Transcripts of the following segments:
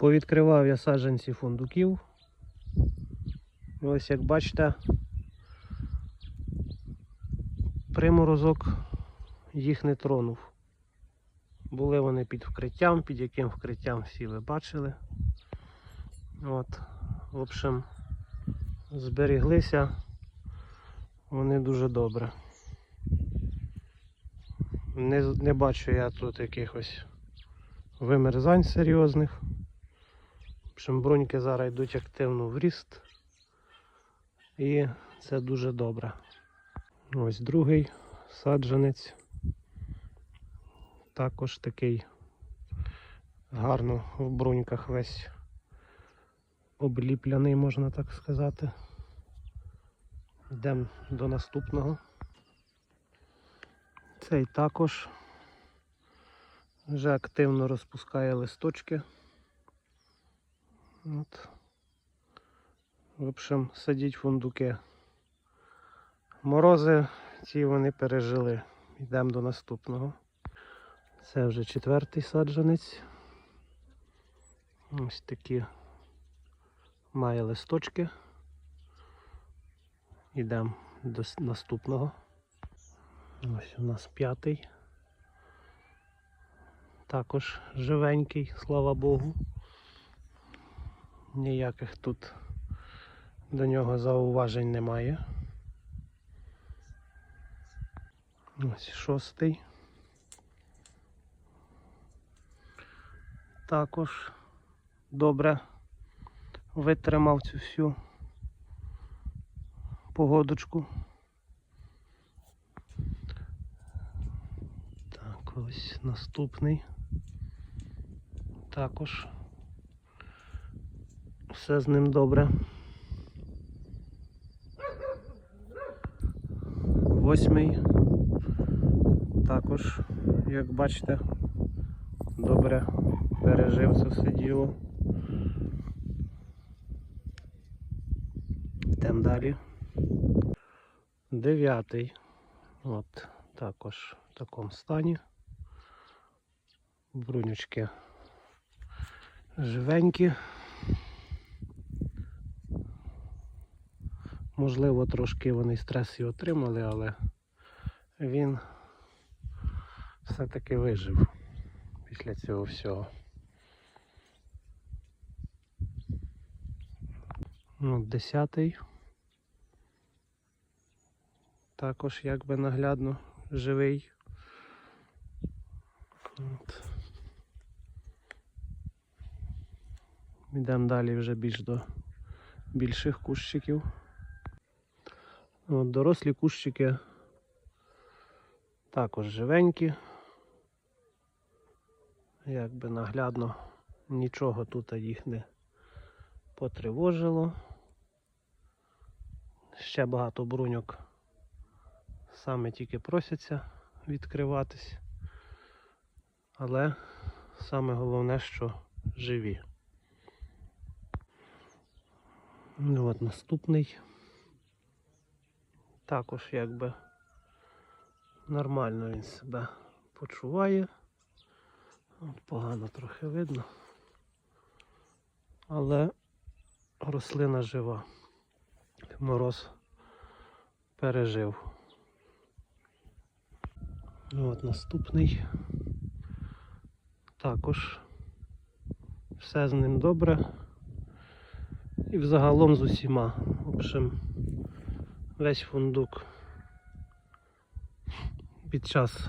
Повідкривав я саджанці фундуків. Ось як бачите, приморозок їх не тронув. Були вони під вкриттям, під яким вкриттям всі ви бачили. От, в общем, зберіглися вони дуже добре. Не, не бачу я тут якихось вимерзань серйозних. В общем, бруньки зараз йдуть активно в ріст. І це дуже добре. Ось другий саджанець. Також такий гарно в бруньках весь обліпляний, можна так сказати. Йдемо до наступного. Цей також вже активно розпускає листочки. От. В общем, садіть фундуки. Морози ці вони пережили. Йдемо до наступного. Це вже четвертий саджанець. Ось такі має листочки. Йдемо до наступного. Ось у нас п'ятий. Також живенький, слава Богу. Ніяких тут до нього зауважень немає. Ось шостий. Також добре витримав цю всю погодочку. Так, ось наступний. Також все з ним добре. Восьмий. Також, як бачите, добре пережив це все діло. Йдемо далі. Дев'ятий. От також в такому стані. Брунючки живенькі. Можливо, трошки вони стрес і отримали, але він все-таки вижив після цього всього. Ну, десятий. Також якби наглядно живий. От. Йдемо далі вже більш до більших кущиків. Дорослі кущики також живенькі. Якби наглядно нічого тут їх не потривожило. Ще багато бруньок саме тільки просяться відкриватись. Але саме головне, що живі. Ну от наступний. Також якби нормально він себе почуває. От погано трохи видно. Але рослина жива. Мороз пережив. Ну, От наступний. Також все з ним добре. І взагалом з усіма. В общем, весь фундук під час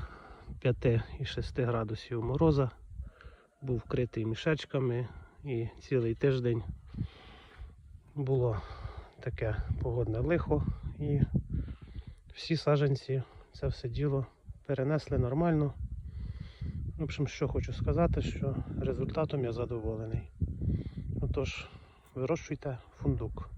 5 і 6 градусів мороза був вкритий мішечками і цілий тиждень було таке погодне лихо і всі саджанці це все діло перенесли нормально. В общем, що хочу сказати, що результатом я задоволений. Отож, вирощуйте фундук.